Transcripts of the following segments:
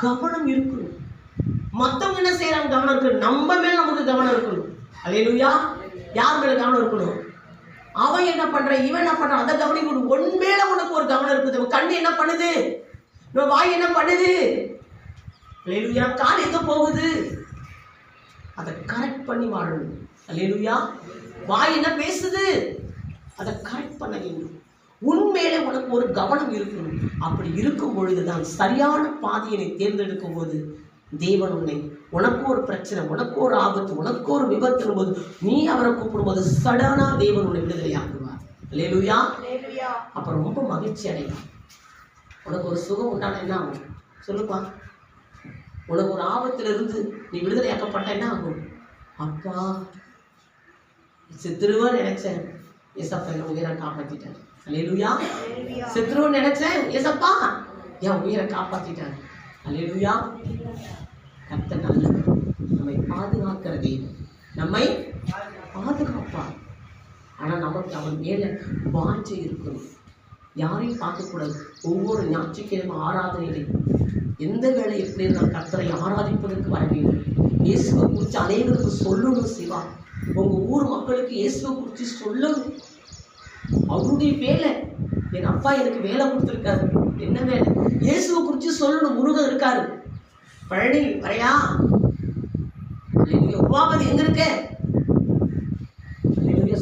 கவனம் இருக்கணும். மத்தவங்க என்ன செய்யறாங்க கவனம் இருக்கணும். நம்ம மேல நமக்கு கவனம் இருக்கணும். அலையலுயா யார் மேல கவனம் இருக்கணும்? அவன் என்ன பண்றான்? இவன் என்ன பண்றான்? அதை கவனிக்கணும். உன் மேல உனக்கு ஒரு கவனம் இருக்குது. உன் கண்ணு என்ன பண்ணுது? நம்ம வாய் என்ன பண்ணுது? அலையலுயா கால் எங்க போகுது? அதை கரெக்ட் பண்ணி வாழணும். அலையலுயா வாய் என்ன பேசுது? அதை கரெக்ட் பண்ண வேண்டும். உண்மையிலே உனக்கு ஒரு கவனம் இருக்கணும். அப்படி இருக்கும் பொழுதுதான் சரியான பாதையை நீ தேர்ந்தெடுக்கும் போது தேவன் உன்னை உனக்கு ஒரு பிரச்சனை உனக்கு ஒரு ஆபத்து உனக்கு ஒரு விபத்து போது நீ அவரை கூப்பிடும்போது சடனா தேவன் உன்னை விடுதலையாக்குவார் Hallelujah. அப்ப ரொம்ப மகிழ்ச்சி அடையலாம் உனக்கு ஒரு சுகம் உண்டான என்ன ஆகும்? சொல்லுப்பா. உனக்கு ஒரு ஆபத்துல இருந்து நீ விடுதலையாக்கப்பட்ட என்ன ஆகும்? அப்பா செத்துருவன்னு நினைச்சேன். ஏசப்பா என் உயிரை காப்பாத்திட்டார். Hallelujah. செத்துருவன்னு நினைச்சேன். ஏசப்பா என் உயிரை காப்பாத்திட்டார். அல்லேலூயா கர்த்தர் நல்லவர். நம்மை பாதுகாக்கிற தெய்வம் நம்மை பாதுகாப்பார். ஆனா நமக்கு அவன் மேல வாஞ்சை இருக்கணும். யாரையும் பார்க்கக்கூடாது. ஒவ்வொரு ஞாயிற்றுக்கிழமை ஆராதனையிலே எந்த வேலை எப்படி இருந்தால் கர்த்தரை ஆராதிப்பதற்கு வர வேண்டும். இயேசுவை குறித்து அனைவருக்கு சொல்லணும் சிவா. உங்க ஊர் மக்களுக்கு இயேசுவை குறித்து சொல்லணும். அவருடைய வேலை. என் அப்பா எனக்கு வேலை கொடுத்துருக்காரு. என்ன வேலை? இயேசுவை குறித்து சொல்லணும். முருகன் இருக்காரு. பழனி வரையா? உபாபதி எங்க இருக்க?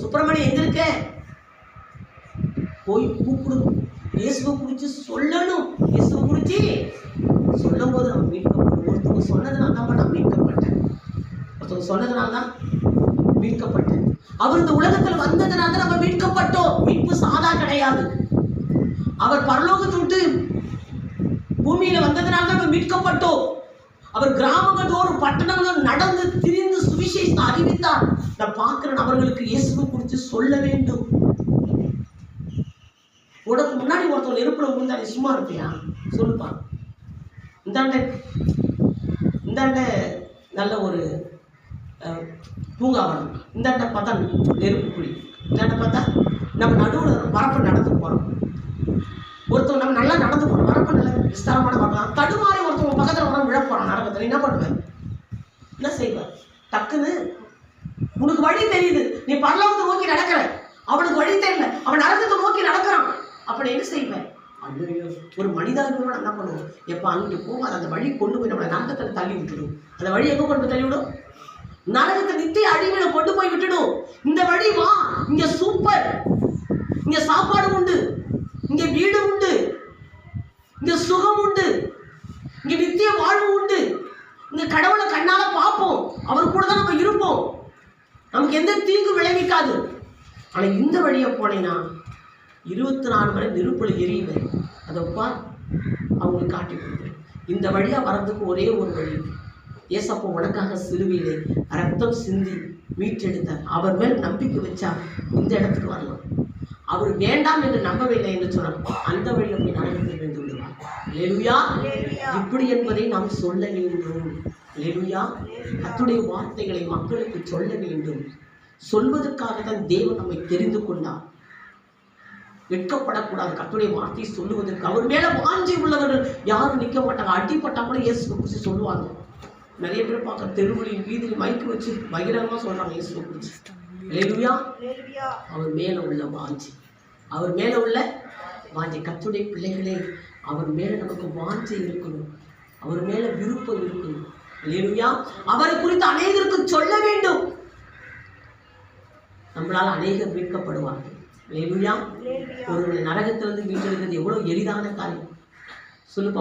சுப்பிரமணியம் எங்க இருக்க? போய் கூப்பிடணும் இயேசுவை குறித்து சொல்லணும். இயேசுவை குறித்து சொல்லும் போது நம்ம மீட்கப்படும் ஒருத்தவங்க சொன்னதுனால தான் நான் மீட்கப்பட்டேன். ஒருத்தவங்க சொன்னதுனால தான் மீட்கப்பட்டேன் அவர் இந்த உலகத்தில் வந்ததுனால நம்ம மீட்கப்பட்டோம். மீட்பு சாதா கிடையாது. அவர் பரலோகத்தை விட்டு பூமியில வந்ததுனால நம்ம மீட்கப்பட்டோம். அவர் கிராமங்கள் தோறும் பட்டணங்களும் நடந்து திரிந்து சுவிசேஷத்தை அறிவித்தார். நான் பார்க்கிற நபர்களுக்கு இயேசுவை குறித்து சொல்ல வேண்டும். உனக்கு முன்னாடி ஒருத்தவன் நெருப்புல விழுந்தா சும்மா இருப்பியா? சொல்லுப்பா. இந்தாண்ட இந்தாண்ட நல்ல ஒரு பூங்கா பூங்காவனம் இந்தாண்ட பார்த்தா நெருப்பு குழி. இந்தாண்ட பார்த்தா நம்ம நடுவில் வரப்பு நடந்து போகிறோம் ஒருத்தவங்க நம்ம நல்லா நடந்து போகிறோம் வரப்பு நல்ல விஸ்தாரமான வரலாம் தடுமாறி ஒருத்தவங்க பக்கத்தில் வர விழ போகிறான் என்ன பண்ணுவேன் என்ன செய்வேன் டக்குன்னு உனக்கு வழி தெரியுது. நீ பரலோகத்தை நோக்கி நடக்கிற. அவனுக்கு வழி தெரியல. அவன் நரகத்தை நோக்கி நடக்கிறான். அப்படி என்ன செய்வேன் ஐயோ ஒரு மனிதாபிமான என்ன பண்ணுவோம் எப்போ அங்கிட்டு அது அந்த வழி கொண்டு போய் நம்மளை நரகத்தில் தள்ளி விட்டுடும். அந்த வழி எங்கே கொண்டு போய் தள்ளி விடும் நரகத்தை நித்திய அடிமையில கொண்டு போய் விட்டுடும் இந்த வழி வா இங்க சூப்பர். இங்க சாப்பாடு உண்டு. இங்க வீடு உண்டு. இங்க சுகம் உண்டு. இங்க நித்திய வாழ்வு உண்டு. இங்க கடவுளை கண்ணால பார்ப்போம். அவர் கூட தான் நம்ம இருப்போம். நமக்கு எந்த தீங்கு விளைவிக்காது. ஆனா இந்த வழியை போனேன்னா இருபத்தி நாலு மணி நெருப்பில் எரியுவேன் அதை உப்பா அவங்களுக்கு காட்டி கொடுப்பேன் இந்த வழியா வர்றதுக்கு ஒரே ஒரு வழி. ஏசப்போ உனக்காக சிலுவையிலே ரத்தம் சிந்தி மீட்டெடுத்தார். அவர் மேல் நம்பிக்கை வச்சா இந்த இடத்துக்கு வரலாம். அவர் வேண்டாம் என்று நம்பவில்லை என்று சொன்னார் அந்த வழியில் போய் நரகத்தில் விழுந்து விடுவார். லேலுயா. இப்படி என்பதை நாம் சொல்ல வேண்டும். லேலுயா கத்துடைய வார்த்தைகளை மக்களுக்கு சொல்ல வேண்டும். சொல்வதற்காக தான் தேவன் நம்மை தெரிந்து கொண்டார். வெட்கப்படக்கூடாது. கத்துடைய வார்த்தையை சொல்லுவதற்கு. அவர் மேல வாஞ்சி உள்ளவர்கள் யாரும் நிற்க மாட்டாங்க. அடிப்பட்டா கூட இயேசுவை குறித்து சொல்லுவாங்க. நிறைய பேர் பார்க்க தெருவுலையும் வீதியில் மைக்கு வச்சு பகிரங்கமா சொல்றாங்க இயேசுவை Hallelujah. அவர் மேல உள்ள வாஞ்சி. அவர் மேல உள்ள வாஞ்சி. கத்துடைய பிள்ளைகளே அவர் மேல நமக்கு வாஞ்சி இருக்கணும். அவர் மேல விருப்பம் இருக்கணும். அல்லேலூயா அவரை குறித்து அநேகருக்கு சொல்ல வேண்டும். நம்மளால அநேகர் மீட்கப்படுவார்கள். அல்லேலூயா Hallelujah. ஒரு நரகத்திலிருந்து மீட்டெடுக்கிறது எவ்வளவு எளிதான காரியம். சொல்லு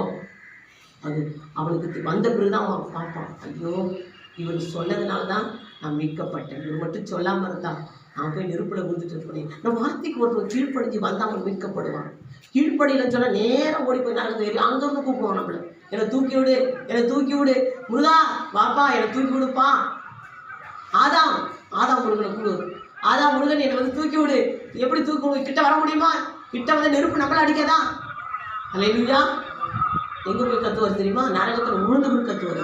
அது அவளுக்கு வந்த வந்த பிறகுதான் அவன் பார்ப்பான் ஐயோ இவர் சொன்னதுனால தான் நான் மீட்கப்பட்டேன். இவர் மட்டும் சொல்லாமல் இருந்தா நான் போய் நெருப்பில் விழுந்துட்டு இருப்பேன். நம்ம வார்த்தைக்கு ஒருத்தர் கீழ்ப்படிஞ்சு வந்தால் அவன் மீட்கப்படுவான். கீழ்ப்படியிலன்னு சொன்னால் நேரம் ஓடி போய் நரகத்தை அங்கே அங்கிருந்து கூப்பிடுவோம் நம்மளை. என்னை தூக்கி விடு என்னை தூக்கி விடு. முருகா வாப்பா என்னை தூக்கி விடுப்பா. ஆதாம் ஆதாம் முருகனை கூடு ஆதாம் முருகன் என்னை வந்து தூக்கி விடு. எப்படி தூக்கி கிட்ட வர முடியுமா? கிட்ட வந்து நெருப்பு நம்மள அடிக்கதான் அல்லையா எங்கே போய் கத்துவார் தெரியுமா? நரகத்தில் உழுந்து போய் கற்று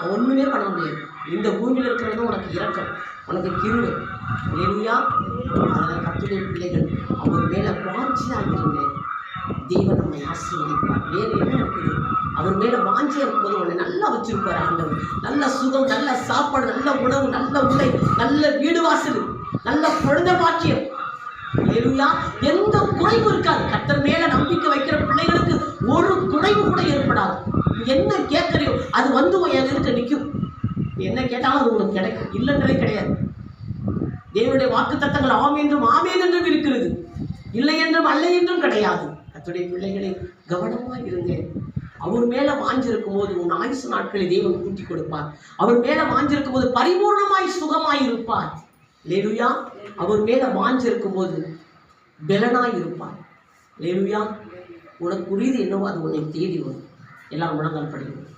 அவன் ஒன்றுமே பண்ண முடியாது. இந்த பூமியில் இருக்கிறது உனக்கு இறக்கம் உனக்கு கிருவு அல்லையா அதனால் கத்துடைய பிள்ளைகள் அவர் மேலே வாஞ்சியாக இருங்க தெய்வம் நம்மை ஆசீர்வதிப்பார். வேறு என்ன இருக்குது? அவர் மேலே வாஞ்சியாக இருக்கும்போது உன்னை நல்லா வச்சிருப்பார் ஆண்டவர். நல்ல சுகம் நல்ல சாப்பாடு நல்ல உணவு நல்ல உடை நல்ல வீடு வாசல் நல்ல குழந்தை பாக்கியம். எந்த குறைவும் இருக்காது. கத்தர் மேல நம்பிக்கை வைக்கிற பிள்ளைகளுக்கு ஒரு குறைவு கூட ஏற்படாது. நீ என்ன கேட்கறியோ அது வந்து உன் எதிர்க்க நிற்கும் என்ன கேட்டாலும் அது உங்களுக்கு கிடைக்கும். இல்லைன்றதே கிடையாது. தேவனுடைய வாக்கு தத்தங்கள் ஆம் என்றும் ஆமேன் என்றும் இருக்கிறது. இல்லை என்றும் அல்ல என்றும் கிடையாது. அத்துடைய பிள்ளைகளை கவனமாக இருங்க. அவர் மேல வாஞ்சிருக்கும் போது உன் ஆயுசு நாட்களை தேவன் கூட்டி கொடுப்பார். அவர் மேல வாஞ்சிருக்கும் போது பரிபூர்ணமாய் சுகமாய் இருப்பார். லெலுயா அவர் மேலே வாஞ்சிருக்கும் போது பலனாய் இருப்பார். லெலுயா உனக்கு உரியது என்னவோ அது உன்னை தேடி வரும். எல்லாம் முழங்கால் படிக்கணும்